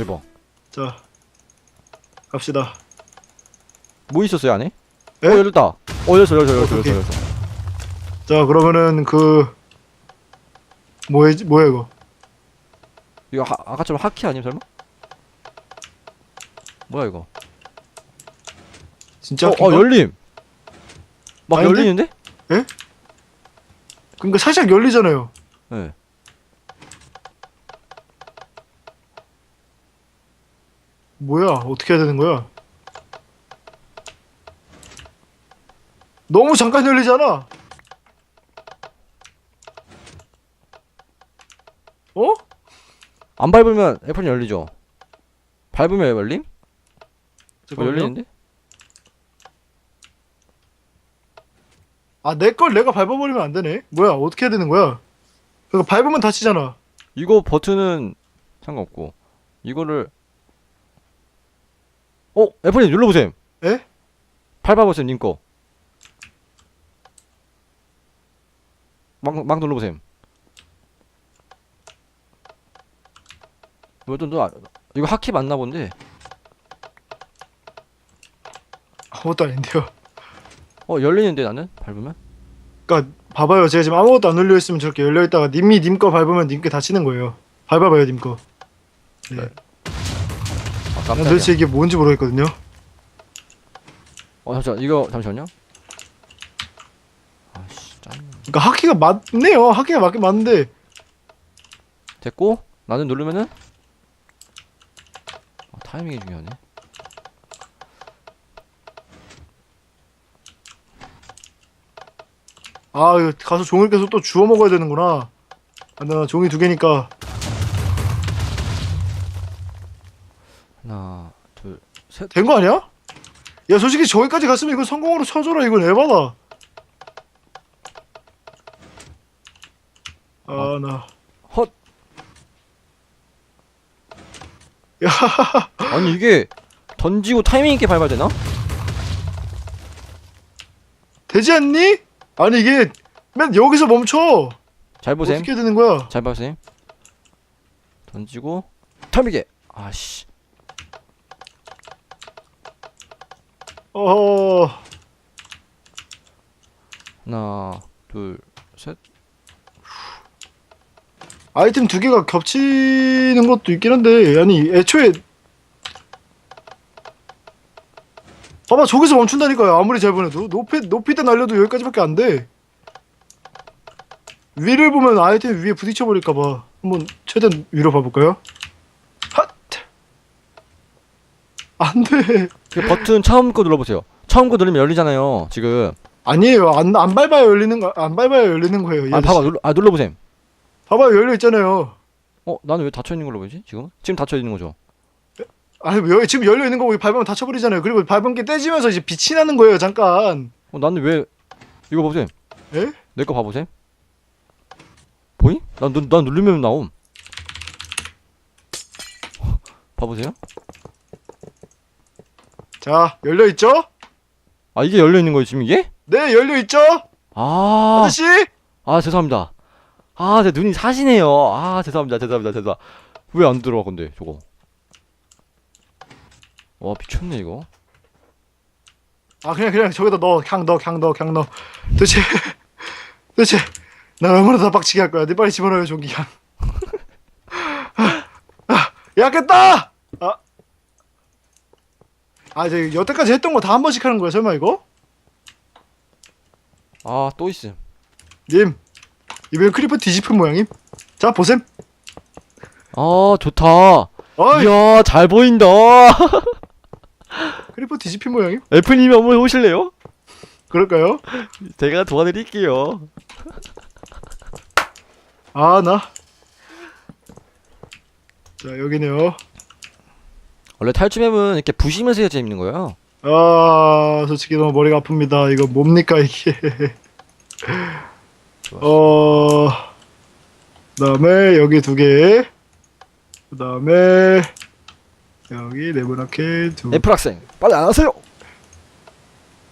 대박. 자 갑시다 뭐 있었어요 안에? 에? 어 열렸다. 어 열렸어 열렸어 열렸어 오케이. 열렸어. 열렸어. 자 그러면은 그 뭐야 뭐야 이거 이거 하, 아까처럼 하키 아니면 설마? 뭐야 이거? 진짜 어, 어 열림. 막 아닌데? 열리는데? 그러니까 살짝 열리잖아요 네. 뭐야 어떻게 해야 되는 거야 너무 잠깐 열리잖아 어? 안 밟으면 애플이 열리죠. 밟으면 열림? 어, 잠깐만요. 열리는데? 아, 내 걸 내가 밟아버리면 안 되네. 뭐야, 어떻게 해야 되는 거야? 그거 밟으면 다치잖아. 이거 버튼은 상관없고 이거를 어 애플님 눌러보세요. 에? 밟아보세요 님 거. 막, 막 눌러보세요. 뭐또 너 아- 이거 하키 맞나 본데. 아무것도 아닌데요. 어 열리는데 나는 밟으면? 그니까, 봐봐요. 제가 지금 아무것도 안 눌려 있으면 저렇게 열려 있다가 님이 님 거 밟으면 님께 다치는 거예요. 밟아봐요, 님 거. 네. 깜짝이야. 도대체 이게 뭔지 모르겠거든요. 어 잠시만 이거 잠시만요. 아씨 짠. 그니까, 하키가 맞네요. 하키가 맞긴 맞는데. 됐고 나는 누르면은 아, 타이밍이 중요하네. 아, 이거 가서 종을 계속 또 주워 먹어야 되는구나. 아, 나 종이 두 개니까. 된 거 아니야? 야, 솔직히 저기까지 갔으면 이거 성공으로 쳐줘라. 이건 에바다. 아, 나. 헛. 야, 아니 이게 던지고 타이밍 있게 밟아야 되나? 되지 않니? 아니 이게 맨 여기서 멈춰. 잘 보셈. 어떻게 되는 거야? 잘 보셈. 던지고 타이밍 있게. 아씨. 어, 하나 둘 셋. 아이템 두 개가 겹치는 것도 있긴 한데 아니 애초에 봐봐 저기서 멈춘다니까요 아무리 잘 보내도 높이 높이 때 날려도 여기까지밖에 안 돼. 위를 보면 아이템 위에 부딪혀 버릴까봐 한번 최대한 위로 봐볼까요? 안 돼. 그 버튼 처음 거 눌러보세요. 처음 거 누르면 열리잖아요. 지금. 아니에요. 안, 안 밟아야 열리는 거, 안 밟아야 열리는 거예요. 이아 아저씨. 봐봐 눌러 아 눌러보셈. 봐봐요. 열려 있잖아요. 어 나는 왜 닫혀 있는 걸로 보이지 지금? 지금 닫혀 있는 거죠. 아니, 뭐 여기 지금 열려 있는 거고 밟으면 다쳐버리잖아요. 그리고 밟은 게 떼지면서 이제 빛이 나는 거예요. 잠깐. 어 나는 왜 이거 보셈. 에? 내 거 봐보셈. 보이? 난, 누- 난 누르면 나옴. 봐보세요. 자, 열려 있죠? 아 이게 열려 있는 거예요 지금 이게? 네, 열려 있죠? 아, 아저씨? 아 죄송합니다. 아, 제 눈이 사시네요. 아, 죄송합니다. 죄송합니다. 죄송합니다. 왜 안 들어와 근데 저거? 와 미쳤네 이거. 아, 그냥 그냥 저기다 넣어. 그냥 넣어. 그냥 넣어. 그냥 넣어. 도대체 도대체 나 얼마나 더 빡치게 할 거야. 네 빨리 집어넣어요, 종기 그냥. 아, 약했다. 아. 아, 이제 여태까지 했던 거 다 한 번씩 하는 거야, 설마 이거? 아 또 있음. 님, 이번엔 크리퍼 뒤집힌 모양임? 자, 보셈. 아 좋다. 어이, 이야 잘 보인다. 크리퍼 뒤집힌 모양임? 애플님이 한번 오실래요? 그럴까요? 제가 도와드릴게요. 아, 나. 자, 여기네요. 원래 탈춤맵은 이렇게 부시면서 해야 재밌는 거예요. 아, 솔직히 너무 머리가 아픕니다. 이거 뭡니까, 이게. 어, 그 다음에 여기 두 개. 그 다음에 여기 네모나게 두 애플 학생 빨리 안 하세요.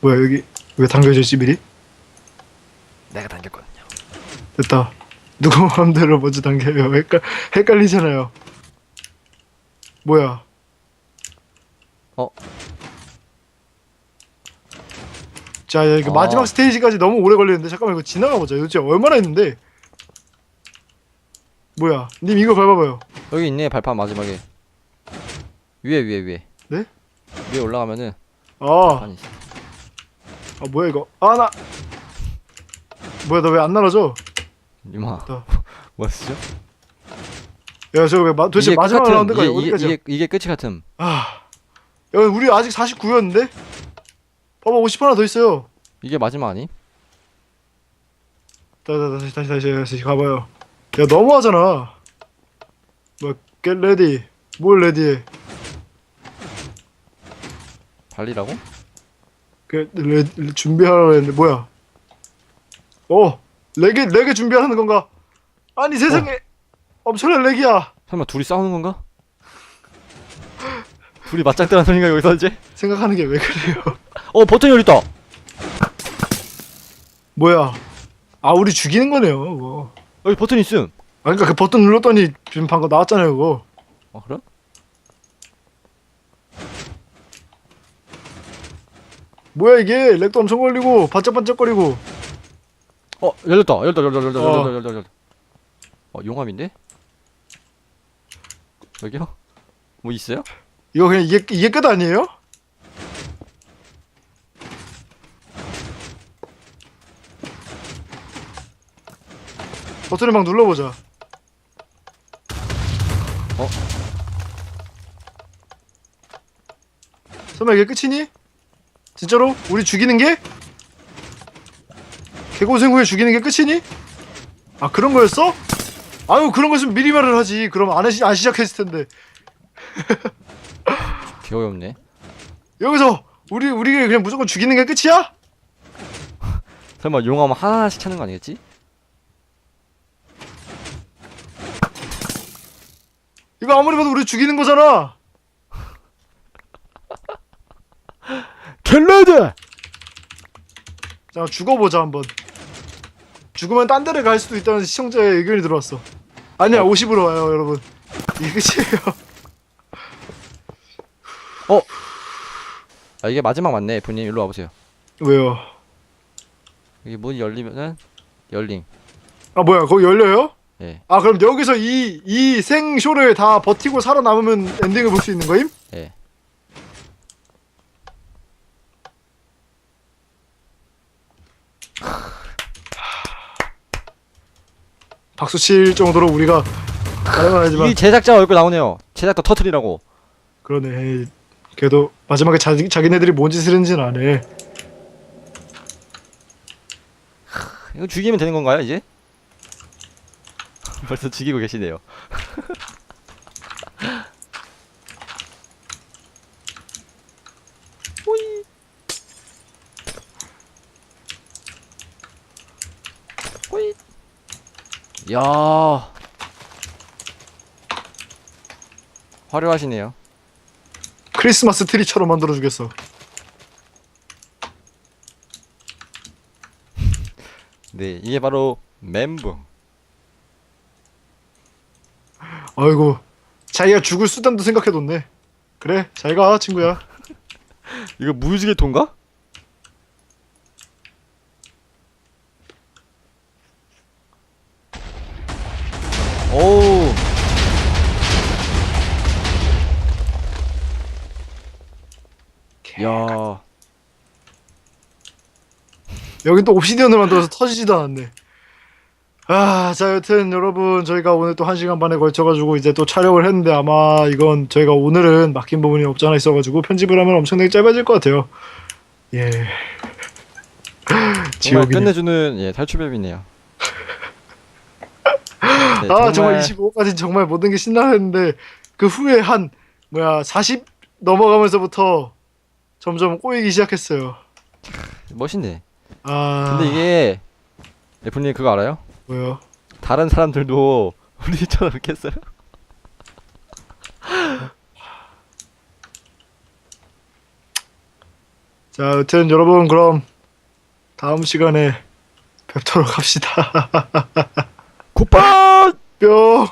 뭐야, 여기 왜 당겨져 있지, 미리? 내가 당겼거든요. 됐다. 누구 마음대로 먼저 당겨요. 헷갈, 헷갈리잖아요. 뭐야? 어. 자, 야, 이거 아. 마지막 스테이지까지 너무 오래 걸리는데 잠깐만 이거 지나가 보자. 진짜 얼마나 했는데? 뭐야? 님 이거 밟아봐요. 여기 있네 발판 마지막에 위에 위에 위에 네? 위에 올라가면은 아, 아니 아 뭐야 이거? 아 나. 뭐야 너왜안 날아져? 이마 더. 뭐였죠? 야 저거 왜 마, 도대체 마지막 이게, 어디까지야? 이게, 이게 끝이 같음 아, 야 우리 아직 49였는데? 봐봐 50 하나 더 있어요. 이게 마지막 아니? 다시 다시 다시 다시 다시 가봐요. 야 너무하잖아. 뭐 get ready. 뭘 레디해? 달리라고? 그 레, 레- 준비하라고 했는데 뭐야? 어 레게 레게 준비하는 건가? 아니 세상에 엄청난 레기야. 설마 둘이 싸우는 건가? 둘이 맞짱 뜨는 소리가 여기서 이제? 생각하는 게 왜 그래요? 어 여기 있다 뭐야? 아 우리 죽이는 거네요. 그거. 여기 버튼 있음 아 그러니까 그 버튼 눌렀더니 지금 방금 나왔잖아요. 그거. 어 그래? 뭐야 이게 렉도 엄청 걸리고 반짝반짝거리고. 어 열렸다 열렸다 열렸다 열렸다 어. 열렸다 열렸다 열렸다 어 용암인데? 여기요? 뭐 있어요? 이거 그냥 이게 이게 끝 아니에요? 버튼을 막 눌러보자. 어? 설마 이게 끝이니? 진짜로? 우리 죽이는 게? 개고생 후에 죽이는 게 끝이니? 아 그런 거였어? 아유 그런 거였으면 미리 말을 하지. 그럼 안, 하시, 안 시작했을 텐데. 개어이없네 여기서 우리 우리 그냥 무조건 죽이는 게 끝이야? 설마 용암 하나씩 찾는 거 아니겠지? 이거 아무리 봐도 우리 죽이는 거잖아. 갤레드! 자 죽어보자 한번. 죽으면 딴 데를 갈 수도 있다는 시청자의 의견이 들어왔어. 아니야 50으로 와요 여러분. 이게 끝이에요. 이게 마지막 맞네 분님 일로 와보세요 왜요? 여기 문이 열리면은 열림 아 뭐야 거기 열려요? 예 아 그럼 여기서 이 이 생쇼를 다 버티고 살아남으면 엔딩을 볼 수 있는 거임? 예. 박수 칠 정도로 우리가 가능은 하지만 이 제작자 얼굴 나오네요 제작자 터트리라고 그러네. 그래도 마지막에 자기 자기네들이 뭔 짓을 했는지는 안 해. 이거 죽이면 되는 건가요 이제? 벌써 죽이고 계시네요. 호이. 야 화려하시네요 크리스마스 트리처럼 만들어 주겠어. 네 이게 바로 멘붕 아이고 자기가 죽을 수단도 생각해뒀네. 그래 잘 가 친구야. 이거 무지개통가? 오. 야, 여긴 또 옵시디언을 만들어서 터지지도 않았네. 아, 자, 여튼 여러분 저희가 오늘 또한 시간 반에 걸쳐가지고 이제 또 촬영을 했는데 아마 이건 저희가 오늘은 막힌 부분이 없지 않아 있어가지고 편집을 하면 엄청나게 짧아질 것 같아요. 예. 정말 지옥이네. 끝내주는 예 탈출맵이네요. 네, 아 정말 25까지 정말 모든 게 신나했는데 그 후에 한 뭐야 40 넘어가면서부터 점점 꼬이기 시작했어요. 멋있네. 아 근데 이게 애플님 그거 알아요? 뭐요? 다른 사람들도 우리처럼 이렇게 했어요. 자 여튼 여러분 그럼 다음 시간에 뵙도록 합시다. 굿바이! 뿅.